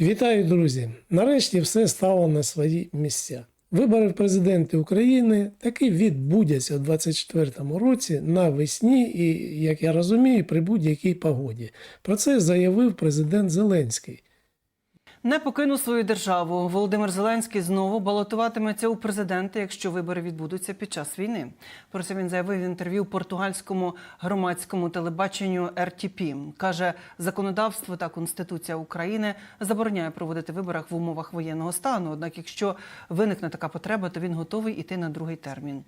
Вітаю, друзі! Нарешті все стало на свої місця. Вибори в президенти України таки відбудяться у 2024 році навесні і, як я розумію, при будь-якій погоді. Про це заявив президент Зеленський. Не покину свою державу. Володимир Зеленський знову балотуватиметься у президенти, якщо вибори відбудуться під час війни. Про це він заявив в інтерв'ю португальському громадському телебаченню РТП. каже, законодавство та конституція України забороняє проводити вибори в умовах воєнного стану. Однак, якщо виникне така потреба, то він готовий іти на другий термін.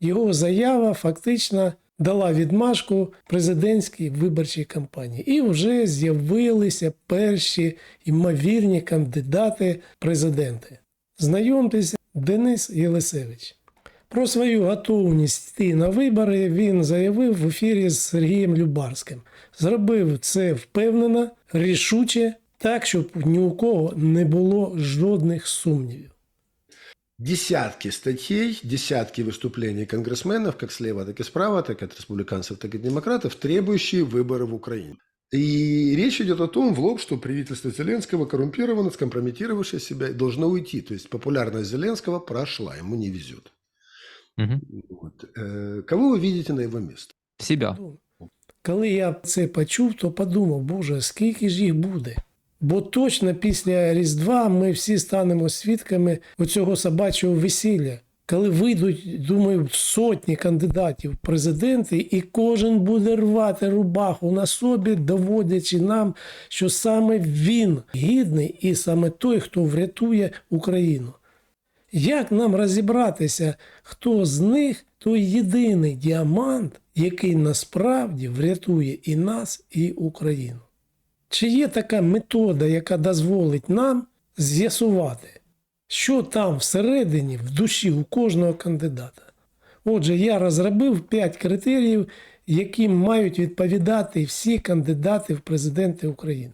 Його заява фактично дала відмашку президентській виборчій кампанії. І вже з'явилися перші ймовірні кандидати президенти. Знайомтеся, Денис Єлисевич. Про свою готовність йти на вибори він заявив в ефірі з Сергієм Любарським. Зробив це впевнено, рішуче, так, щоб ні у кого не було жодних сумнівів. Десятки статей, десятки выступлений конгрессменов, как слева, так и справа, так от республиканцев, так и демократов, требующие выборы в Украине. И речь идет о том в лоб, что правительство Зеленского коррумпировано, скомпрометировавшее себя, и должно уйти. То есть популярность Зеленского прошла, ему не везет. Мгм. Вот. Э, Кого вы видите на его место? Себя. Коли я це почув, то подумав, боже, скільки ж їх буде? Бо точно після Різдва ми всі станемо свідками оцього собачого весілля, коли вийдуть, думаю, сотні кандидатів в президенти, і кожен буде рвати рубаху на собі, доводячи нам, що саме він гідний і саме той, хто врятує Україну. Як нам розібратися, хто з них той єдиний діамант, який насправді врятує і нас, і Україну? Чи є така метода, яка дозволить нам з'ясувати, що там всередині, в душі у кожного кандидата? Отже, я розробив 5 критеріїв, яким мають відповідати всі кандидати в президенти України.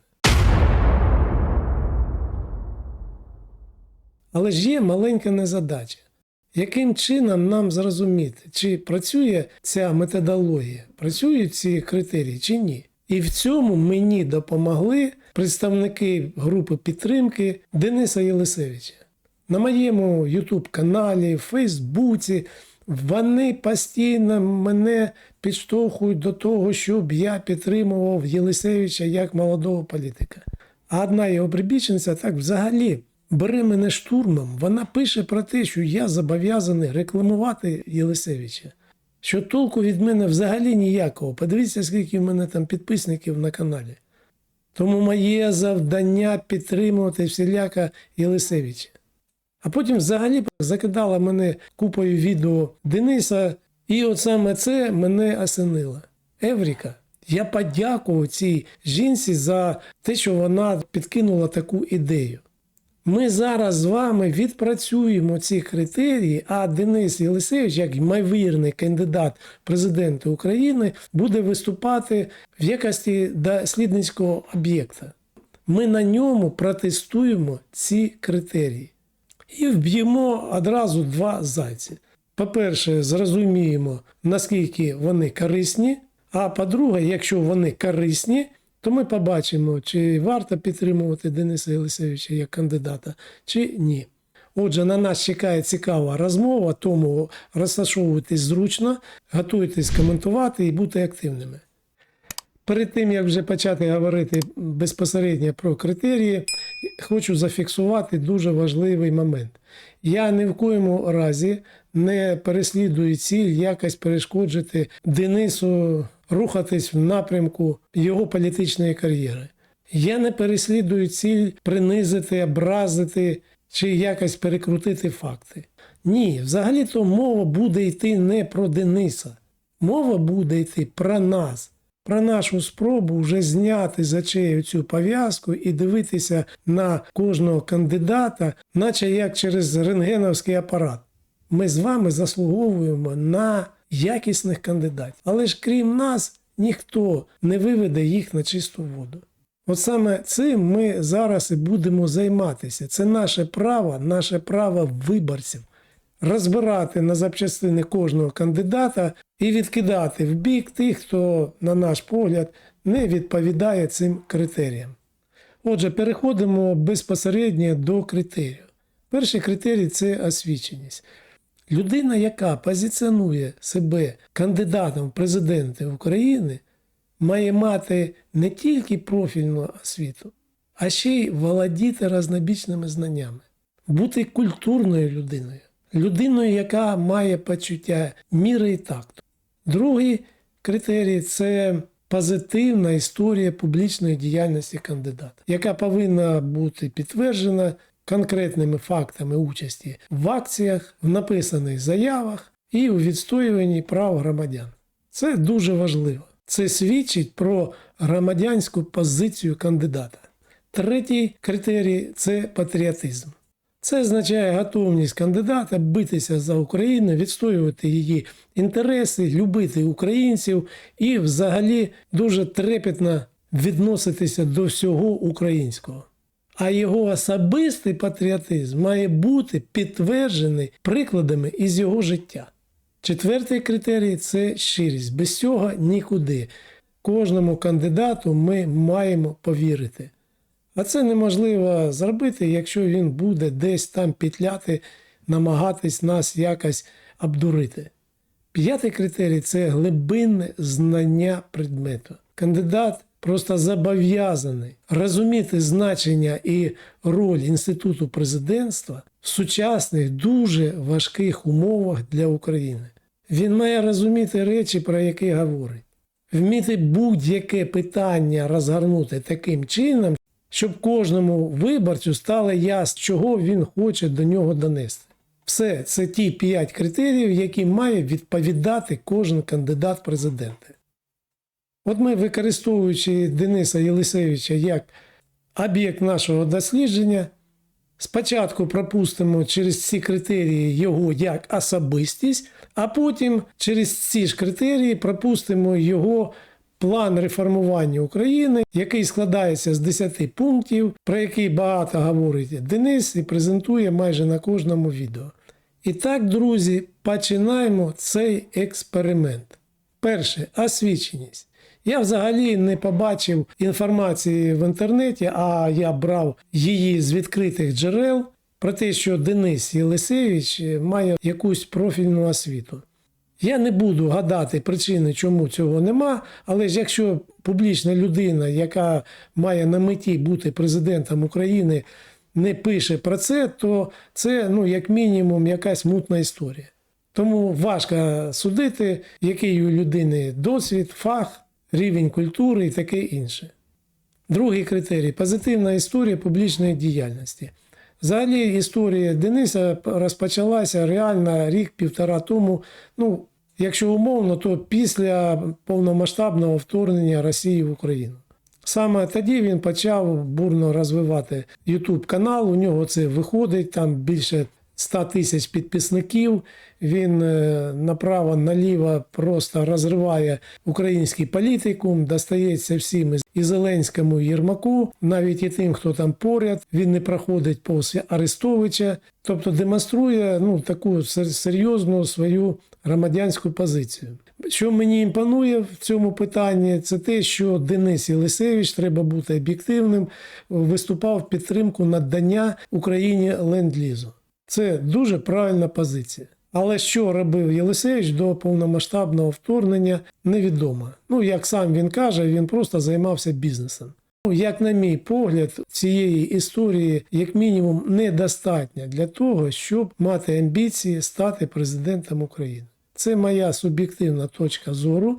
Але ж є маленька незадача. Яким чином нам зрозуміти, чи працює ця методологія, працюють ці критерії чи ні? І в цьому мені допомогли представники групи підтримки Дениса Єлисевича. На моєму YouTube каналі, Фейсбуці вони постійно мене підштовхують до того, щоб я підтримував Єлисевича як молодого політика. А одна його прибічниця так взагалі бере мене штурмом. Вона пише про те, що я зобов'язаний рекламувати Єлисевича. Що толку від мене взагалі ніякого. Подивіться, скільки в мене там підписників на каналі. Тому моє завдання підтримувати всіляка Єлисевича. А потім взагалі закидала мене купою відео Дениса, і от саме це мене осенило. Евріка. Я подякував цій жінці за те, що вона підкинула таку ідею. Ми зараз з вами відпрацюємо ці критерії, а Денис Єлисевич, як ймовірний кандидат в президенти України, буде виступати в якості дослідницького об'єкта. Ми на ньому протестуємо ці критерії і вб'ємо одразу два зайці. По-перше, зрозуміємо, наскільки вони корисні. А по-друге, якщо вони корисні, то ми побачимо, чи варто підтримувати Дениса Єлисевича як кандидата, чи ні. Отже, на нас чекає цікава розмова, тому розташовуйтесь зручно, готуйтесь коментувати і бути активними. Перед тим, як вже почати говорити безпосередньо про критерії, хочу зафіксувати дуже важливий момент. Я ні в коєму разі не переслідую ціль якось перешкоджити Денису рухатись в напрямку його політичної кар'єри. Я не переслідую ціль принизити, образити чи якось перекрутити факти. Ні, взагалі-то мова буде йти не про Дениса. Мова буде йти про нас, про нашу спробу вже зняти з очей цю пов'язку і дивитися на кожного кандидата, наче як через рентгеновський апарат. Ми з вами заслуговуємо на якісних кандидатів. Але ж крім нас, ніхто не виведе їх на чисту воду. От саме цим ми зараз і будемо займатися. Це наше право, наше право виборців розбирати на запчастини кожного кандидата і відкидати в бік тих, хто, на наш погляд, не відповідає цим критеріям. Отже, переходимо безпосередньо до критерію. Перший критерій це освіченість. Людина, яка позиціонує себе кандидатом в президенти України, має мати не тільки профільну освіту, а ще й володіти разнобічними знаннями, бути культурною людиною, людиною, яка має почуття міри і такту. Другий критерій це позитивна історія публічної діяльності кандидата, яка повинна бути підтверджена конкретними фактами участі в акціях, в написаних заявах і у відстоюванні прав громадян. Це дуже важливо. Це свідчить про громадянську позицію кандидата. Третій критерій це патріотизм. Це означає готовність кандидата битися за Україну, відстоювати її інтереси, любити українців і взагалі дуже трепетно відноситися до всього українського. А його особистий патріотизм має бути підтверджений прикладами із його життя. Четвертий критерій це щирість. Без цього нікуди. Кожному кандидату ми маємо повірити. А це неможливо зробити, якщо він буде десь там петляти, намагатись нас якось обдурити. П'ятий критерій це глибинне знання предмету. Кандидат просто зобов'язаний розуміти значення і роль інституту президентства в сучасних дуже важких умовах для України. Він має розуміти речі, про які говорить, вміти будь-яке питання розгорнути таким чином, щоб кожному виборцю стало ясно, чого він хоче до нього донести. Все це ті п'ять критеріїв, які має відповідати кожен кандидат в президенти. От ми, використовуючи Дениса Єлисевича як об'єкт нашого дослідження, спочатку пропустимо через ці критерії його як особистість, а потім через ці ж критерії пропустимо його план реформування України, який складається з 10 пунктів, про який багато говорить Денис і презентує майже на кожному відео. І так, друзі, починаємо цей експеримент. Перше освіченість. Я взагалі не побачив інформації в інтернеті, а я брав її з відкритих джерел про те, що Денис Єлисевич має якусь профільну освіту. Я не буду гадати причини, чому цього нема, але ж якщо публічна людина, яка має на меті бути президентом України, не пише про це, то це, ну, як мінімум, якась мутна історія. Тому важко судити, який у людини досвід, фах, рівень культури і таке інше. Другий критерій позитивна історія публічної діяльності. Взагалі, історія Дениса розпочалася реально рік-півтора тому. Ну, якщо умовно, то після повномасштабного вторгнення Росії в Україну. Саме тоді він почав бурно розвивати YouTube канал. У нього це виходить там більше 100 тисяч підписників. Він е, направо-наліво просто розриває український політикум, достається всім і Зеленському, і Єрмаку, навіть і тим, хто там поряд. Він не проходить повз Арестовича, тобто демонструє ну, таку серйозну свою громадянську позицію. Що мені імпонує в цьому питанні, це те, що Денис Єлисевич, треба бути об'єктивним, виступав в підтримку надання Україні ленд-лізу. Це дуже правильна позиція. Але що робив Єлисевич до повномасштабного вторгнення, невідомо. Ну, як сам він каже, він просто займався бізнесом. Ну, Як на мій погляд, цієї історії, як мінімум, недостатньо для того, щоб мати амбіції стати президентом України. Це моя суб'єктивна точка зору.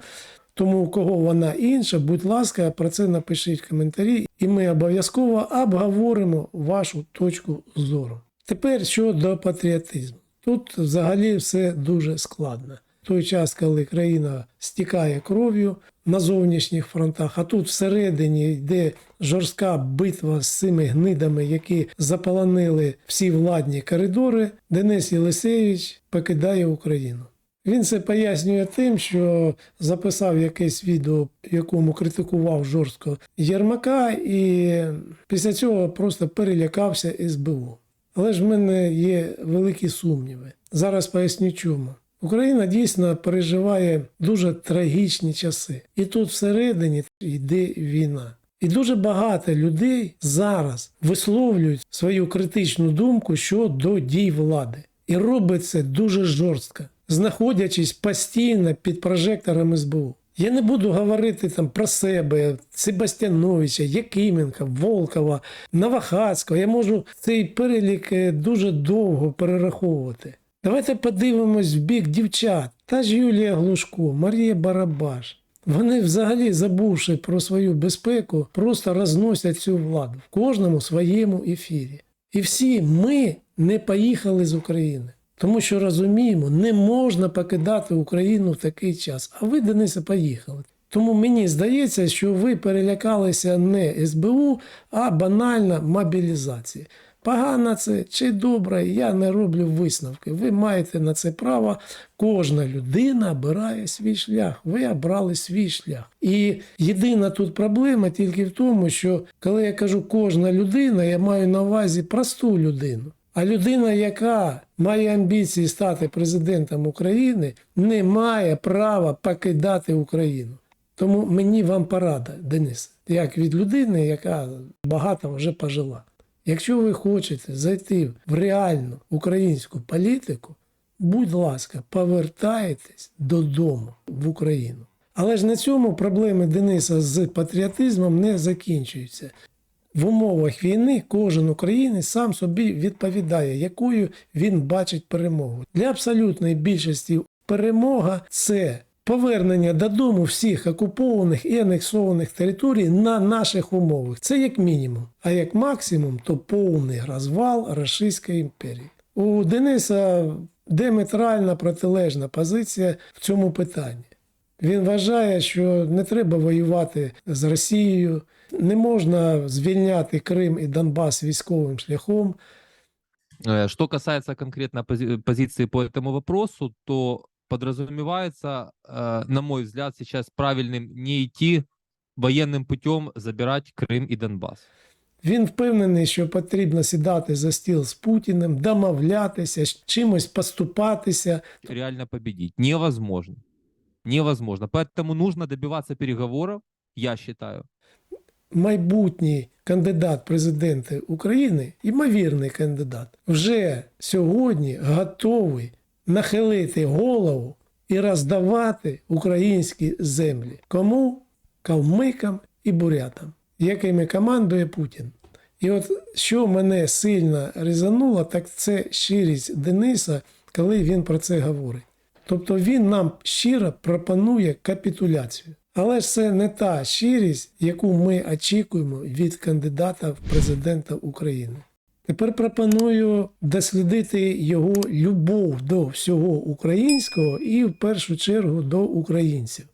Тому у кого вона інша, будь ласка, про це напишіть в коментарі, і ми обов'язково обговоримо вашу точку зору. Тепер щодо патріотизму. Тут взагалі все дуже складно. В той час, коли країна стікає кров'ю на зовнішніх фронтах, а тут всередині йде жорстка битва з цими гнидами, які заполонили всі владні коридори, Денис Єлисевич покидає Україну. Він це пояснює тим, що записав якесь відео, в якому критикував жорстко Єрмака, і після цього просто перелякався СБУ. Але ж в мене є великі сумніви. Зараз поясню чому. Україна дійсно переживає дуже трагічні часи, і тут всередині йде війна. І дуже багато людей зараз висловлюють свою критичну думку щодо дій влади. І робить це дуже жорстко, знаходячись постійно під прожектором СБУ. Я не буду говорити там про себе, Себастьяновича, Якименка, Волкова, Новохацького. Я можу цей перелік е, дуже довго перераховувати. Давайте подивимось в бік дівчат. Та ж Юлія Глушко, Марія Барабаш. Вони взагалі, забувши про свою безпеку, просто розносять цю владу в кожному своєму ефірі. І всі ми не поїхали з України. Тому що розуміємо, не можна покидати Україну в такий час. А ви, Денисе, поїхали. Тому мені здається, що ви перелякалися не СБУ, а банальна мобілізація. Погано це чи добре, я не роблю висновки. Ви маєте на це право. Кожна людина обирає свій шлях. Ви обрали свій шлях. І єдина тут проблема тільки в тому, що коли я кажу кожна людина, я маю на увазі просту людину. А людина, яка має амбіції стати президентом України, не має права покидати Україну. Тому мені вам порада, Денис, як від людини, яка багато вже пожила. Якщо ви хочете зайти в реальну українську політику, будь ласка, повертайтесь додому в Україну. Але ж на цьому проблеми Дениса з патріотизмом не закінчуються. В умовах війни кожен українець сам собі відповідає, якою він бачить перемогу. Для абсолютної більшості перемога це повернення додому всіх окупованих і анексованих територій на наших умовах. Це як мінімум. А як максимум, то повний розвал Російської імперії. У Дениса диаметральна протилежна позиція в цьому питанні. Він вважає, що не треба воювати з Росією, не можна звільняти Крим і Донбас військовим шляхом. Э, Что касается конкретно пози- позиции по этому вопросу, то подразумевается, э, на мой взгляд, сейчас правильным не идти военным путем забирать Крым и Донбасс. Він впевнений, що потрібно сідати за стіл з Путіним, домовлятися, з чимось поступатися. Реально победить невозможно. Невозможно. Поэтому нужно добиваться переговоров, я считаю. Майбутній кандидат президенти України, ймовірний кандидат, вже сьогодні готовий нахилити голову і роздавати українські землі. Кому? Калмикам і бурятам, якими командує Путін. І от що мене сильно різануло, так це щирість Дениса, коли він про це говорить. Тобто він нам щиро пропонує капітуляцію. Але ж це не та щирість, яку ми очікуємо від кандидата в президента України. Тепер пропоную дослідити його любов до всього українського і в першу чергу до українців.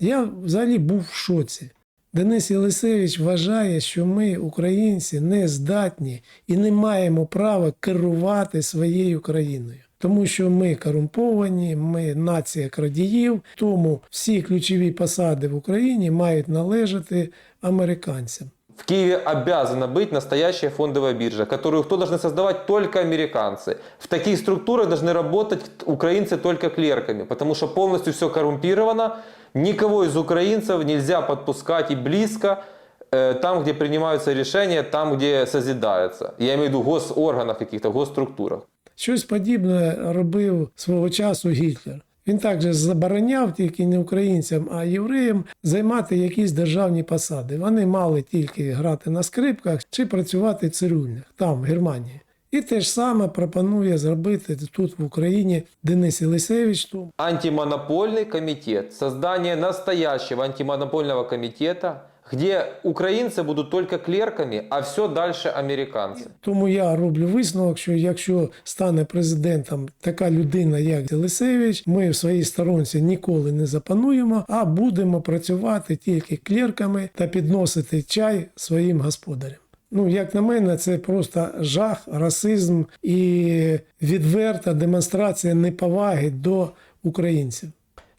Я взагалі був в шоці. Денис Єлисевич вважає, що ми, українці, не здатні і не маємо права керувати своєю країною Тому що ми корумповані, ми нація крадіїв, тому всі ключові посади в Україні мають належати американцям. В Киеве обязана быть настоящая фондовая биржа, которую кто должны создавать только американцы. В таких структурах должны работать украинцы только клерками, потому что полностью все коррумпировано. Никого из украинцев нельзя подпускать и близко э, там, где принимаются решения, там, где созидается. Я имею в виду в госорганах каких-то, в госструктурах. Щось подібне робив свого часу Гітлер. Він також забороняв тільки не українцям, а євреям займати якісь державні посади. Вони мали тільки грати на скрипках чи працювати в цирюльнях там, в Германії. І те ж саме пропонує зробити тут в Україні Денис Єлисевич. Тому Антимонопольный комитет, создание настоящего антимонопольного комитета, где украинцы будут только клерками, а все дальше американцы. Тому я роблю висновок, що якщо стане президентом така людина, як Єлисевич, ми в своїй сторонці ніколи не запануємо, а будемо працювати тільки клерками та підносити чай своїм господарям. Ну, як на мене, це просто жах, расизм і відверта демонстрація неповаги до українців.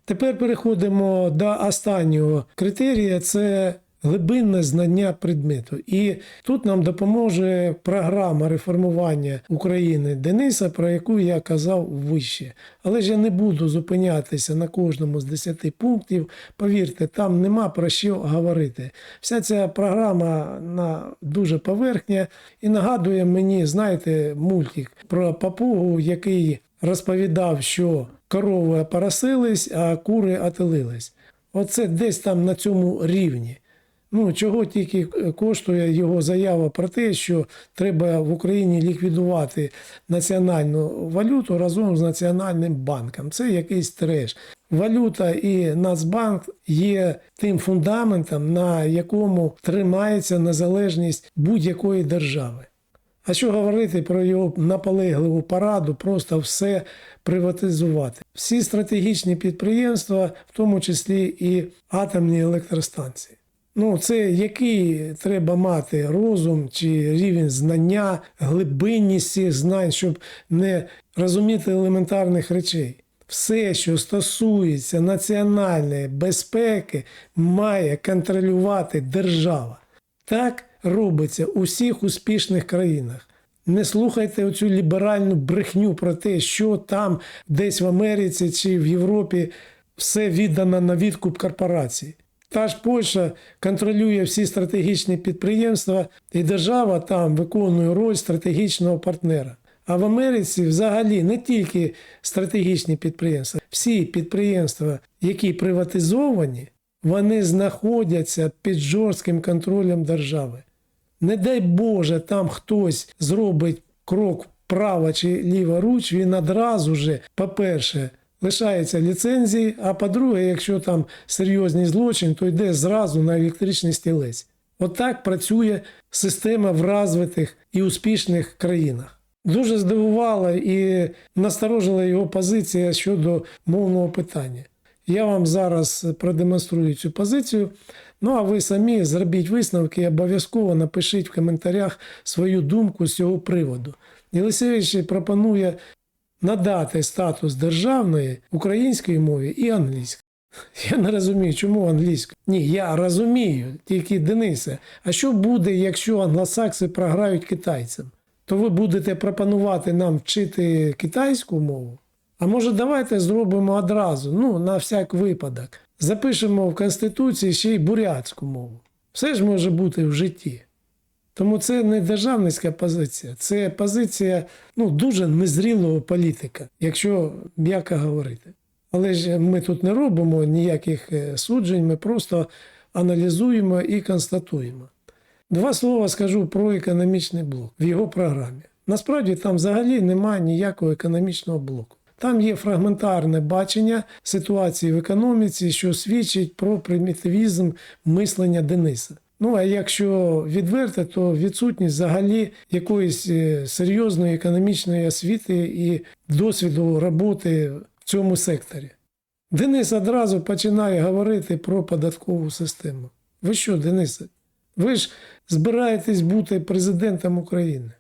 Тепер переходимо до останнього критерія: це глибинне знання предмету. І тут нам допоможе програма реформування України Дениса, про яку я казав вище. Але ж я не буду зупинятися на кожному з 10 пунктів. Повірте, там нема про що говорити. Вся ця програма на дуже поверхня і нагадує мені, знаєте, мультик про папугу, який розповідав, що корови опоросились, а кури отелились. Оце десь там на цьому рівні. Ну, чого тільки коштує його заява про те, що треба в Україні ліквідувати національну валюту разом з Національним банком. Це якийсь треш. Валюта і Нацбанк є тим фундаментом, на якому тримається незалежність будь-якої держави. А що говорити про його наполегливу параду, просто все приватизувати? Всі стратегічні підприємства, в тому числі і атомні електростанції. Ну, це який треба мати розум чи рівень знання, глибинність цих знань, щоб не розуміти елементарних речей. Все, що стосується національної безпеки, має контролювати держава. Так робиться у всіх успішних країнах. Не слухайте оцю ліберальну брехню про те, що там десь в Америці чи в Європі все віддано на відкуп корпорацій. Та ж Польща контролює всі стратегічні підприємства, і держава там виконує роль стратегічного партнера. А в Америці взагалі не тільки стратегічні підприємства, всі підприємства, які приватизовані, вони знаходяться під жорстким контролем держави. Не дай Боже, там хтось зробить крок право чи ліва руч, він одразу же, по-перше, лишається ліцензії, а по-друге, якщо там серйозний злочин, то йде зразу на електричний стілець. Отак працює система в розвитих і успішних країнах. Дуже здивувала і насторожила його позиція щодо мовного питання. Я вам зараз продемонструю цю позицію. Ну а ви самі зробіть висновки і обов'язково напишіть в коментарях свою думку з цього приводу. Єлисевич пропонує надати статус державної української мові і англійській. Я не розумію, чому англійська. Ні, я розумію, тільки Денисе. А що буде, якщо англосакси програють китайцям? То ви будете пропонувати нам вчити китайську мову? А може, давайте зробимо одразу, ну, на всяк випадок. Запишемо в Конституції ще й бурятську мову. Все ж може бути в житті. Тому це не державницька позиція, це позиція ну, дуже незрілого політика, якщо м'яко говорити. Але ж ми тут не робимо ніяких е, суджень, ми просто аналізуємо і констатуємо. Два слова скажу про економічний блок в його програмі. Насправді там взагалі немає ніякого економічного блоку. Там є фрагментарне бачення ситуації в економіці, що свідчить про примітивізм мислення Дениса. Ну а якщо відверто, то відсутність взагалі якоїсь е, серйозної економічної освіти і досвіду роботи в цьому секторі. Денис одразу починає говорити про податкову систему. Ви що, Денисе? Ви ж збираєтесь бути президентом України.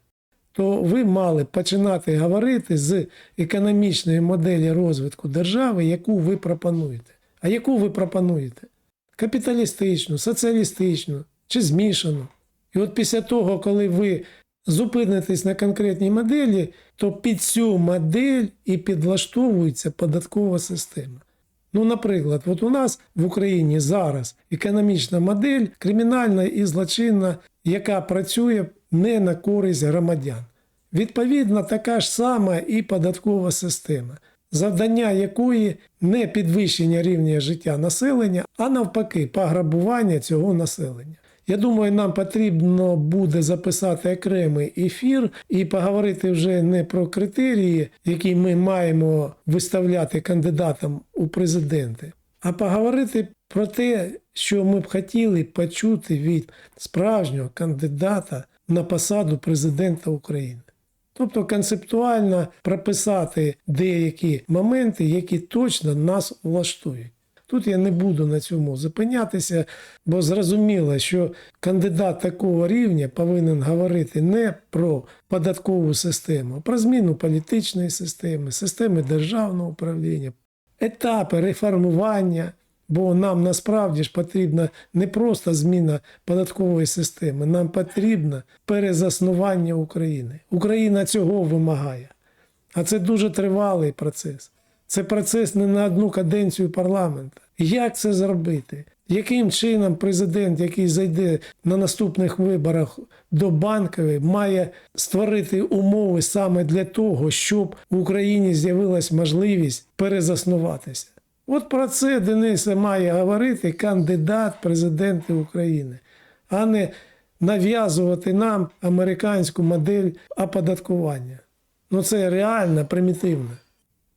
То ви мали починати говорити з економічної моделі розвитку держави, яку ви пропонуєте. А яку ви пропонуєте? Капіталістичну, соціалістичну чи змішану. І от після того, коли ви зупинитесь на конкретній моделі, то під цю модель і підлаштовується податкова система. Ну, наприклад, от у нас в Україні зараз економічна модель кримінальна і злочинна, яка працює не на користь громадян. Відповідно, така ж сама і податкова система, завдання якої не підвищення рівня життя населення, а навпаки, пограбування цього населення. Я думаю, нам потрібно буде записати окремий ефір і поговорити вже не про критерії, які ми маємо виставляти кандидатам у президенти, а поговорити про те, що ми б хотіли почути від справжнього кандидата на посаду президента України. Тобто концептуально прописати деякі моменти, які точно нас влаштують. Тут я не буду на цьому зупинятися, бо зрозуміло, що кандидат такого рівня повинен говорити не про податкову систему, а про зміну політичної системи, системи державного управління, етапи реформування Бо нам насправді ж потрібна не просто зміна податкової системи, нам потрібно перезаснування України. Україна цього вимагає. А це дуже тривалий процес. Це процес не на одну каденцію парламенту. Як це зробити? Яким чином президент, який зайде на наступних виборах до банкової, має створити умови саме для того, щоб в Україні з'явилась можливість перезаснуватися? От про це Дениса має говорити кандидат в президенти України, а не нав'язувати нам американську модель оподаткування. Ну це реально примітивно.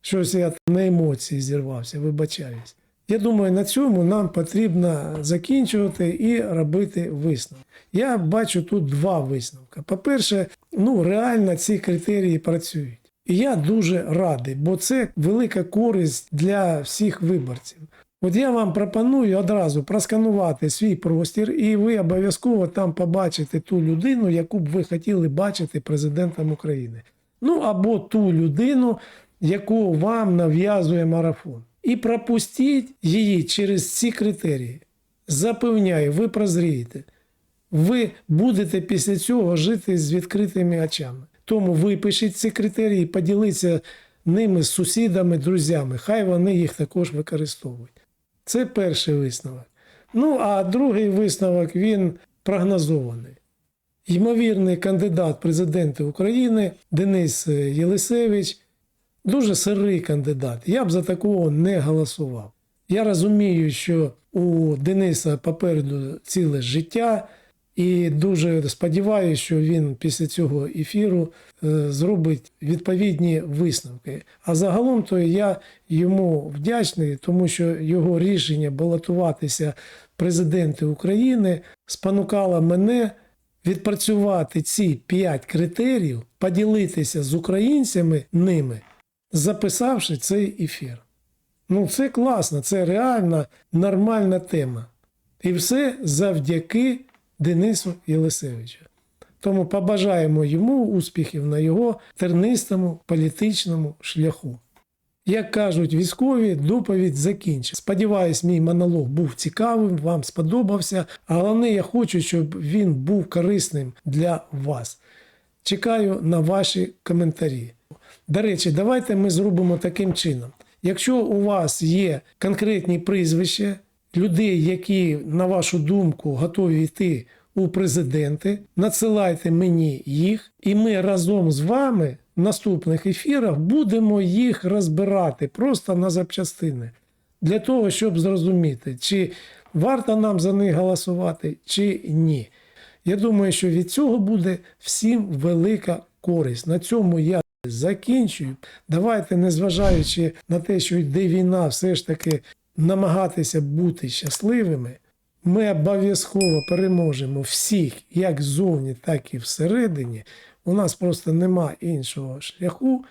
Щось я на емоції зірвався, вибачаюсь. Я думаю, на цьому нам потрібно закінчувати і робити висновки. Я бачу тут два висновки. По-перше, ну реально ці критерії працюють. І я дуже радий, бо це велика користь для всіх виборців. От я вам пропоную одразу просканувати свій простір, і ви обов'язково там побачите ту людину, яку б ви хотіли бачити президентом України. Ну або ту людину, яку вам нав'язує марафон. І пропустіть її через ці критерії. Запевняю, ви прозрієте. Ви будете після цього жити з відкритими очами. Тому випишіть ці критерії, поділіться ними з сусідами, друзями. Хай вони їх також використовують. Це перший висновок. Ну, а другий висновок він прогнозований. Ймовірний кандидат в президенти України Денис Єлисевич дуже сирий кандидат. Я б за такого не голосував. Я розумію, що у Дениса попереду ціле життя, і дуже сподіваюся, що він після цього ефіру е, зробить відповідні висновки. А загалом то я йому вдячний, тому що його рішення балотуватися президенти України спонукало мене відпрацювати ці п'ять критеріїв, поділитися з українцями ними, записавши цей ефір. Ну, це класно, це реально нормальна тема. І все завдяки Денису Єлисевичу. Тому побажаємо йому успіхів на його тернистому політичному шляху. Як кажуть військові, доповідь закінчена. Сподіваюсь, мій монолог був цікавим, вам сподобався. Головне, я хочу, щоб він був корисним для вас. Чекаю на ваші коментарі. До речі, давайте ми зробимо таким чином. Якщо у вас є конкретні прізвища людей, які, на вашу думку, готові йти у президенти, надсилайте мені їх, і ми разом з вами в наступних ефірах будемо їх розбирати просто на запчастини. Для того, щоб зрозуміти, чи варто нам за них голосувати, чи ні. Я думаю, що від цього буде всім велика користь. На цьому я закінчую. Давайте, незважаючи на те, що йде війна, все ж таки намагатися бути щасливими. Ми обов'язково переможемо всіх, як ззовні, так і всередині. У нас просто нема іншого шляху.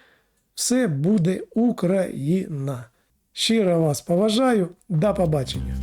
Все буде Україна. Щиро вас поважаю. До побачення.